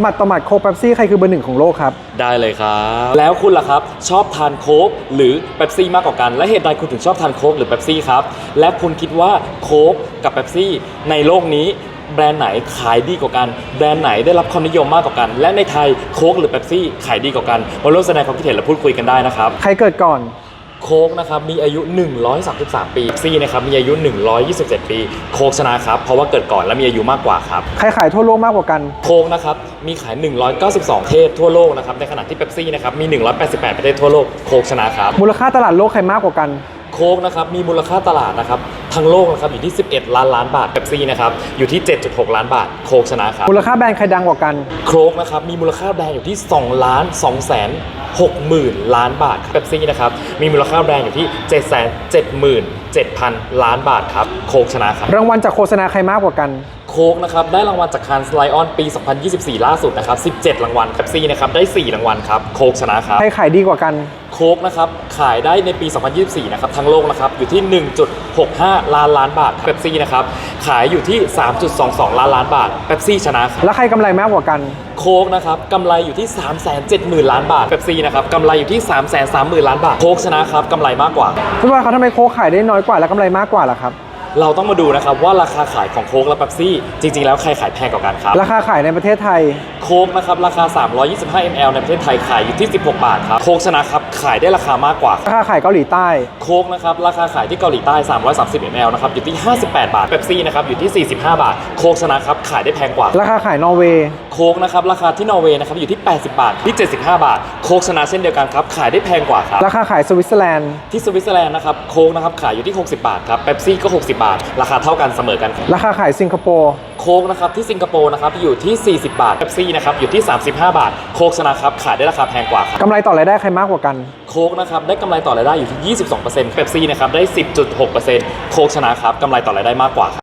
หมัดต่อหมัดโคกเป๊ปซี่ ใครคือเบอร์หนึ่งของโลกครับ ได้เลยครับ แล้วคุณล่ะครับ ชอบทานโค้กหรือเป๊ปซี่มากกว่ากัน และเหตุใดคุณถึงชอบทานโค้กหรือเป๊ปซี่ครับ และคุณคิดว่าโค้กกับเป๊ปซี่ในโลกนี้ แบรนด์ไหนขายดีกว่ากัน แบรนด์ไหนได้รับความนิยมมากกว่ากัน และในไทยโค้กหรือเป๊ปซี่ขายดีกว่ากันมาร่วมแสดงความคิดเห็นและพูดคุยกันได้นะครับ ใครเกิดก่อน โค้กนะครับมีอายุ 133 ปีเป๊ปซี่นะครับมีอายุ 127 ปี โค้กชนะครับเพราะว่าเกิดก่อนและมีอายุมากกว่าครับใครขายทั่วโลกมากกว่ากัน โค้กนะครับมีขาย 192ประเทศทั่วโลกนะครับในขณะที่เป๊ปซี่นะครับมี 188 ประเทศทั่วโลกโค้กชนะครับมูลค่าตลาดโลกใครมากกว่ากันโค้กนะครับมีมูลค่าตลาดนะครับทั้งโลกนะครับอยู่ที่ 11 ล้านล้านบาทเป๊ปซี่นะครับอยู่ที่ 7.6 ล้านบาทโค้กชนะครับมูลค่าแบรนด์ใครดังกว่ากันโค้กนะครับมีมูลค่าแบรนด์อยู่ที่ 2 ล้าน2แสน6หมื่นล้านบาทครับเป๊ปซี่นะครับมีมูลค่าแบรนด์อยู่ที่7แสน7หมื่น7,000 ล้านบาทครับโค้กชนะครับรางวัลจากโฆษณาใครมากกว่ากัน โค้กนะครับได้รางวัลจากคานสไลออนปี 2024 ล่าสุดนะครับ 17 รางวัลเป๊ปซี่นะครับได้ 4 รางวัลครับโค้กชนะครับใครขายดีกว่ากัน โค้กนะครับขายได้ในปี 2024 นะครับทั้งโลกนะครับอยู่ที่ 1.65 ล้านล้านบาทเป๊ปซี่นะครับขายอยู่ที่ 3.22 ล้านล้านบาทเป๊ปซี่ชนะครับแล้วใครกำไรมากกว่ากัน โค้กนะครับกำไรอยู่ที่ 370,000 ล้านบาทเป๊ปซี่นะครับกำไรอยู่ที่ 330,000 ล้านบาทโค้กชนะครับกำไรมากกว่า พี่บอยเขาทำไมโค้กขายได้น้อยกว่าและกำไรมากกว่าล่ะครับ เราต้องมาดูนะครับว่าราคาขายของโค้กและเป๊ปซี่จริง ๆ แล้วใครขายแพงกว่ากันครับ ราคาขายในประเทศไทยโค้กนะครับราคา 325 ml ในประเทศไทยขายอยู่ที่ 16 บาทครับ โค้กชนะครับขายได้ราคามากกว่า ราคาขายเกาหลีใต้ โค้กนะครับราคาขายที่เกาหลีใต้ 330 ml นะครับอยู่ที่ 58 บาทเป๊ปซี่นะครับอยู่ที่ 45 บาท โค้กชนะครับขายได้แพงกว่า ราคาขายนอร์เวย์โค้กนะครับราคาที่นอร์เวย์นะครับอยู่ที่ 80 บาทที่ 75 บาท โค้กชนะเช่นเดียวกันครับขายได้แพงกว่าครับ ราคาขายสวิตเซอร์แลนด์ ที่สวิตเซอร์แลนด์นะครับโค้กนะครับขายอยู่ที่ 60 บาทครับเป๊ปซี่ก็ 60 บาท ราคาเท่ากันเสมอกันครับราคาขายสิงคโปร์ โค้กนะครับที่สิงคโปร์นะครับอยู่ที่ 40 บาทเป๊ปซี่นะครับอยู่ที่ 35 บาท โค้กชนะครับขายได้ราคาแพงกว่าครับกำไรต่อรายได้ใครมากกว่ากัน โค้กนะครับได้กำไรต่อรายได้อยู่ที่ 22%เป๊ปซี่นะครับได้ 10.6%โค้กชนะครับกำไรต่อรายได้มากกว่าครับ